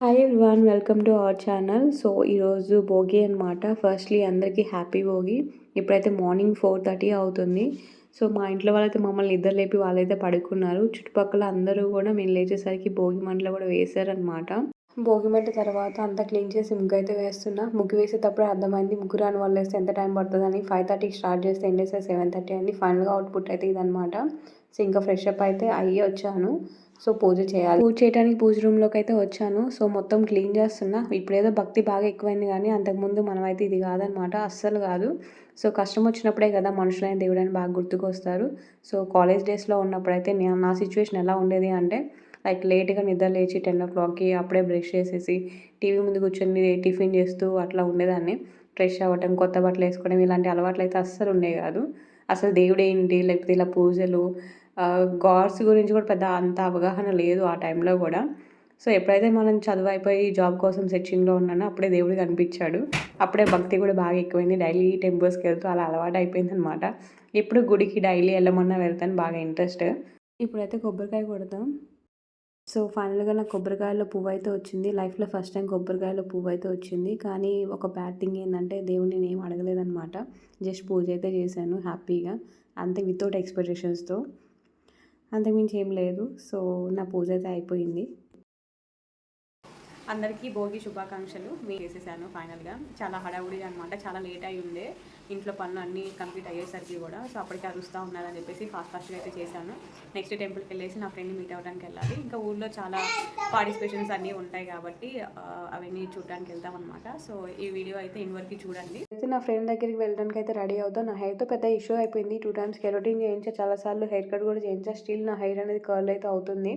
Hi one welcome to our channel so ఈరోజు భోగి అనమాట firstly అందరికీ హ్యాపీ భోగి. ఇప్పుడైతే మార్నింగ్ ఫోర్ థర్టీ అవుతుంది. సో మా ఇంట్లో వాళ్ళైతే మమ్మల్ని నిద్ర లేపి వాళ్ళైతే పడుకున్నారు. చుట్టుపక్కల అందరూ కూడా మేము లేచేసరికి భోగి మంటలు కూడా వేశారనమాట భోగిమంట తర్వాత అంతా క్లీన్ చేసి ముగ్గు అయితే వేస్తున్నా. ముగ్గు వేసేటప్పుడు అర్థమైంది ముగ్గు రాని వాళ్ళు వేస్తే ఎంత టైం పడుతుందని. ఫైవ్ థర్టీకి స్టార్ట్ చేస్తే ఎండ్ చేస్తే సెవెన్ థర్టీ అని. ఫైనల్గా అవుట్పుట్ అయితే ఇదనమాట సో ఇంకా ఫ్రెష్ అప్ అయితే అయ్యి వచ్చాను. సో పూజ చేయాలి. పూజ చేయడానికి పూజ రూమ్లోకి అయితే వచ్చాను. సో మొత్తం క్లీన్ చేస్తున్నా. ఇప్పుడేదో భక్తి బాగా ఎక్కువైంది కానీ అంతకుముందు మనమైతే ఇది కాదనమాట అస్సలు కాదు. సో కష్టం వచ్చినప్పుడే కదా మనుషులైన దేవుడని బాగా గుర్తుకొస్తారు. సో కాలేజ్ డేస్లో ఉన్నప్పుడైతే నా సిచ్యువేషన్ ఎలా ఉండేది అంటే లైక్ లేట్గా నిద్ర లేచి టెన్ ఓ క్లాక్కి అప్పుడే బ్రష్ చేసేసి టీవీ ముందు కూర్చొని టిఫిన్ చేస్తూ అట్లా ఉండేదాన్ని. ఫ్రెష్ అవ్వటం కొత్త బట్టలు వేసుకోవడం ఇలాంటి అలవాట్లు అయితే అస్సలు ఉండేవి కాదు. అసలు దేవుడు ఏంటి? లేకపోతే ఇలా పూజలు గాడ్స్ గురించి కూడా పెద్ద అంత అవగాహన లేదు ఆ టైంలో కూడా. సో ఎప్పుడైతే మనం చదువు అయిపోయి జాబ్ కోసం సెర్చింగ్లో ఉన్నానో అప్పుడే దేవుడు కనిపించాడు. అప్పుడే భక్తి కూడా బాగా ఎక్కువైంది. డైలీ టెంపుల్స్కి వెళ్తూ అలా అలవాటు అయిపోయింది అనమాట ఇప్పుడు గుడికి డైలీ వెళ్ళమన్నా వెళ్తాను బాగా ఇంట్రెస్ట్. ఇప్పుడైతే కొబ్బరికాయ కొడతాం. సో ఫైనల్గా నాకు కొబ్బరికాయలో పువ్వు అయితే వచ్చింది. లైఫ్లో ఫస్ట్ టైం కొబ్బరికాయలో పువ్వు అయితే వచ్చింది. కానీ ఒక బ్యాడ్ థింగ్ ఏంటంటే దేవుడిని నేను ఏం అడగలేదనమాట జస్ట్ పూజ అయితే చేశాను హ్యాపీగా. అంతే వితౌట్ ఎక్స్పెక్టేషన్స్తో. అంతకుమించి ఏం లేదు. సో నా పూజ అయితే అయిపోయింది. అందరికీ భోగి శుభాకాంక్షలు. మీ చేసేసాను ఫైనల్గా. చాలా హడావుడి అనమాట చాలా లేట్ అయి ఉండే. ఇంట్లో పనులు అన్నీ కంప్లీట్ అయ్యేసరికి కూడా. సో అప్పటికి అరుస్తూ ఉన్నారని చెప్పేసి ఫాస్ట్ ఫాస్ట్గా అయితే చేశాను. నెక్స్ట్ టెంపుల్కి వెళ్ళేసి నా ఫ్రెండ్ని మీట్ అవ్వడానికి వెళ్ళాలి. ఇంకా ఊళ్ళో చాలా పార్టిసిపేషన్స్ అన్నీ ఉంటాయి కాబట్టి అవన్నీ చూడడానికి వెళ్తాం అనమాట సో ఈ వీడియో అయితే ఇన్వరకు చూడండి. అయితే నా ఫ్రెండ్ దగ్గరికి వెళ్ళడానికి అయితే రెడీ అవుతాను నా హెయిర్తో పెద్ద ఇష్యూ అయిపోయింది. టూ టైమ్స్ కెరోటిన్ చేయించా. చాలాసార్లు హెయిర్ కట్ కూడా చేయించా. స్టిల్ నా హెయిర్ అనేది కర్ల్ అయితే అవుతుంది.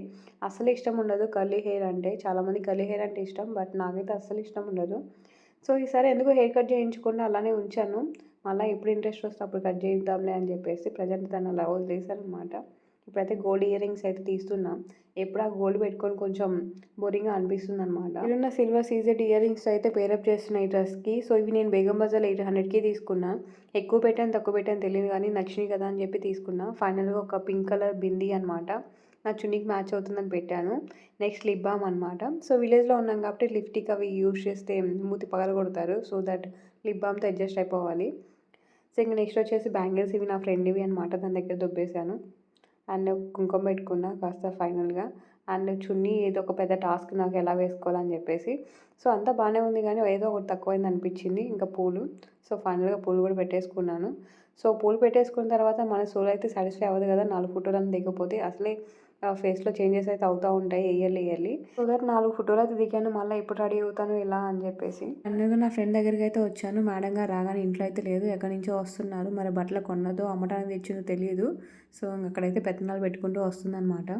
అసలు ఇష్టం ఉండదు కర్లీ హెయిర్ అంటే. చాలామంది కర్లీ హెయిర్ అంటే ఇష్టం బట్ నాకైతే అస్సలు ఇష్టం ఉండదు. సో ఈసారి ఎందుకు హెయిర్ కట్ చేయించకుండా అలానే ఉంచాను. మళ్ళీ ఎప్పుడు ఇంట్రెస్ట్ వస్తే అప్పుడు కట్ చేద్దాంలే అని చెప్పేసి ప్రజెంట్ తను అలా వదిలేశారనమాట ఇప్పుడైతే గోల్డ్ ఇయర్ రింగ్స్ అయితే తీస్తున్నాం. ఎప్పుడు ఆ గోల్డ్ పెట్టుకొని కొంచెం బోరింగ్గా అనిపిస్తుంది అనమాట ఇప్పుడున్న సిల్వర్ సీజెడ్ ఇయర్ రింగ్స్ అయితే పేరప్ చేస్తున్నాయి ఈ డ్రెస్కి. సో ఇవి నేను బేగం బజార్ ఎయిట్ హండ్రెడ్కి తీసుకున్నా. ఎక్కువ పెట్టాను తక్కువ పెట్టాను తెలియదు కానీ నచ్చినాయి కదా అని చెప్పి తీసుకున్నా. ఫైనల్గా ఒక పింక్ కలర్ బింది అనమాట నా చున్నీకి మ్యాచ్ అవుతుందని పెట్టాను. నెక్స్ట్ లిప్ బామ్ అనమాట సో విలేజ్లో ఉన్నాం కాబట్టి లిప్టిక్ అవి యూజ్ చేస్తే మూతి పగల కొడతారు. సో దట్ లిప్ బామ్తో అడ్జస్ట్ అయిపోవాలి. సో ఇంకా నెక్స్ట్ వచ్చేసి బ్యాంగిల్స్ ఇవి నా ఫ్రెండ్ ఇవి అనమాట దాని దగ్గర దొబ్బేశాను. అండ్ కుంకుమ పెట్టుకున్నా కాస్త ఫైనల్గా. అండ్ చున్నీ ఏదో ఒక పెద్ద టాస్క్ నాకు ఎలా వేసుకోవాలని చెప్పేసి. సో అంతా బాగానే ఉంది కానీ ఏదో ఒకటి తక్కువైంది అనిపించింది. ఇంకా పూలు. సో ఫైనల్గా పూలు కూడా పెట్టేసుకున్నాను. సో పూలు పెట్టేసుకున్న తర్వాత మన సోల్ అయితే సాటిస్ఫై అవ్వదు కదా. నాలుగు ఫోటోలు అని దిగకపోతే అసలే ఫేస్లో చేంజెస్ అయితే అవుతూ ఉంటాయి ఇయర్లీ ఇయర్లీ. సో దట్ నాలుగు ఫోటోలు అయితే దిగాను మళ్ళీ ఎప్పుడు రెడీ అవుతాను ఇలా అని చెప్పేసి. అందులో నా ఫ్రెండ్ దగ్గరికి అయితే వచ్చాను. మేడం గారు రాగానే ఇంట్లో అయితే లేదు ఎక్కడి నుంచో వస్తున్నారు. మరి బట్టలు కొన్నదో అమ్మటానికి తెచ్చిందో తెలియదు. సో అక్కడైతే పెత్తనాలు పెట్టుకుంటూ వస్తుందన్నమాట.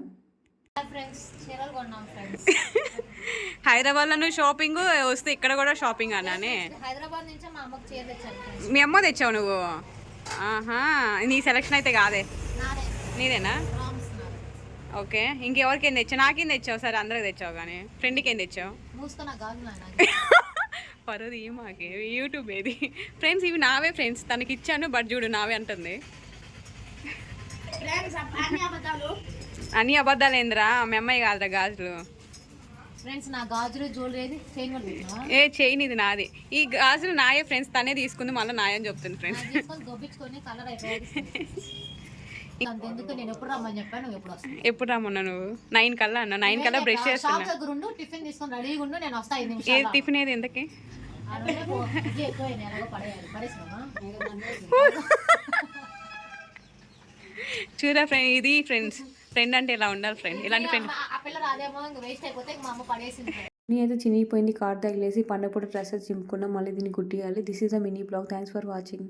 హైదరాబాద్లో షాపింగ్ వస్తే ఇక్కడ కూడా షాపింగ్ అన్నానే? హైదరాబాద్ నుంచి మా అమ్మకి చీర తెచ్చాను మీ అమ్మ తెచ్చావు నువ్వు? ఆహా నీ సెలక్షన్ అయితే కాదే? నానే నీదేనా? ఓకే. ఇంకెవరికేం తెచ్చావు? నాకేం తెచ్చావు? సరే అందరికి తెచ్చావు కానీ. ఫ్రెండ్కి ఏం తెచ్చావు? పరుది మాకే. యూట్యూబ్ ఏది? ఫ్రెండ్స్ ఇవి నావే ఫ్రెండ్స్ తనకి ఇచ్చాను బట్ చూడు నావే అంటుంది. అన్ని అబద్ధాలు. ఏందిరా? మీ అమ్మాయి కాదురా గాజులు. ఫ్రెండ్స్ నా గాజులు జ్యువెలరీ ఏ చైన్ ఇది నాది. ఈ గాజులు నాయే ఫ్రెండ్స్ తనే తీసుకుంది మళ్ళీ నాయని చెప్తుంది ఫ్రెండ్స్ తీసుకొని దొబ్బించుకొని కలర్ అయిపోయింది అంతెందుకు నేను ఎప్పుడు రమ్మని చెప్పాను నువ్వు ఎప్పుడు వస్తాను ఎప్పుడు రమ్మన్నా నువ్వు? నైన్ కల్లా అన్న నైన్ కల్లా బ్రష్ షాప్ చేస్తున్నా దగ్గర ఉండు టిఫిన్ తీసుకొని రెడీగా ఉండు నేను వస్తా ఐదు ఏ నిమిషాలు టిఫిన్ ఏది? ఎలాగో పడేయాలి. పడేసినామా చూరా ఫ్రెండ్ ఇది ఫ్రెండ్స్. ఫ్రెండ్ అంటే ఇలా ఉండాలి ఫ్రెండ్? ఇలాంటి ఫ్రెండ్? ఆ పిల్ల రాదేమో ఇంకా వేస్ట్ అయిపోతే ఇంక మా అమ్మ పడేసింది. నేనైతే చినిగిపోయింది కార్ తగిలేసి పండపూట డ్రెస్సెస్ చింపుకున్నా మళ్ళీ దీన్ని కుట్టియాలి this is a mini blog thanks for watching